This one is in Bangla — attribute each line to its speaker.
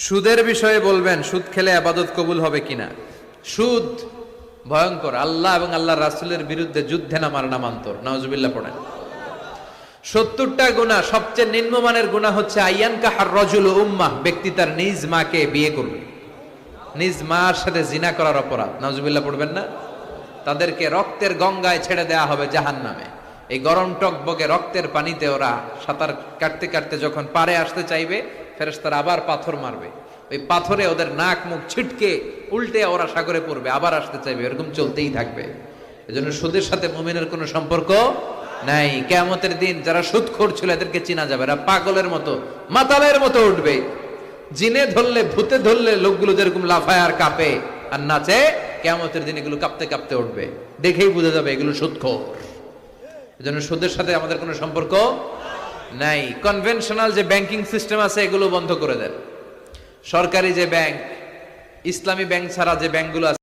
Speaker 1: সুদের বিষয়ে বলবেন, সুদ খেলে আবাদত কবুল হবে কিনা? সুদ ভয়ঙ্কর, আল্লাহ এবং আল্লাহ রাসুলের বিরুদ্ধে যুদ্ধে নামার নামান্তর। নওয়াজুবিল্লাহ পড়েন। সত্তরটা গুণা সবচেয়ে নিম্নমানের গুণা হচ্ছে আইয়ান কাহার রজুল উম্মাহ, ব্যক্তি তার নিজ মাকে বিয়ে করবে। নিজ মার সাথে জিনা করার অপরাধ। নওয়াজুবিল্লাহ পড়বেন না? তাদেরকে রক্তের গঙ্গায় ছেড়ে দেয়া হবে জাহান নামে এই গরম টক টকবগে রক্তের পানিতে ওরা সাঁতার কাটতে কাটতে যখন পারে আসতে চাইবে ফেরেশতারা আবার পাথর মারবে। ওই পাথরে ওদের নাক মুখ ছিটকে উল্টে ওরা সাগরে পড়বে, আবার আসতে চাইবে, এরকম চলতেই থাকবে। এজন্য সুদের সাথে মুমিনের কোনো সম্পর্ক নাই। কেয়ামতের দিন যারা সুদখোর ছিল, এদেরকে চিনা যাবে এরা পাগলের মতো, মাতালের মতো উঠবে। জিনে ধরলে, ভূতে ধরলে লোকগুলো যেরকম লাফায় আর কাঁপে আর নাচে, কেয়ামতের দিন এগুলো কাঁপতে কাঁপতে উঠবে। দেখেই বোঝা যাবে এগুলো সুদখোর। এজন্য সুদের সাথে আমাদের কোনো সম্পর্ক নাই। কনভেনশনাল যে ব্যাংকিং সিস্টেম আছে, এগুলো বন্ধ করে দেন। সরকারি যে ব্যাংক ইসলামী ব্যাংক ছাড়া যে ব্যাংকগুলো আছে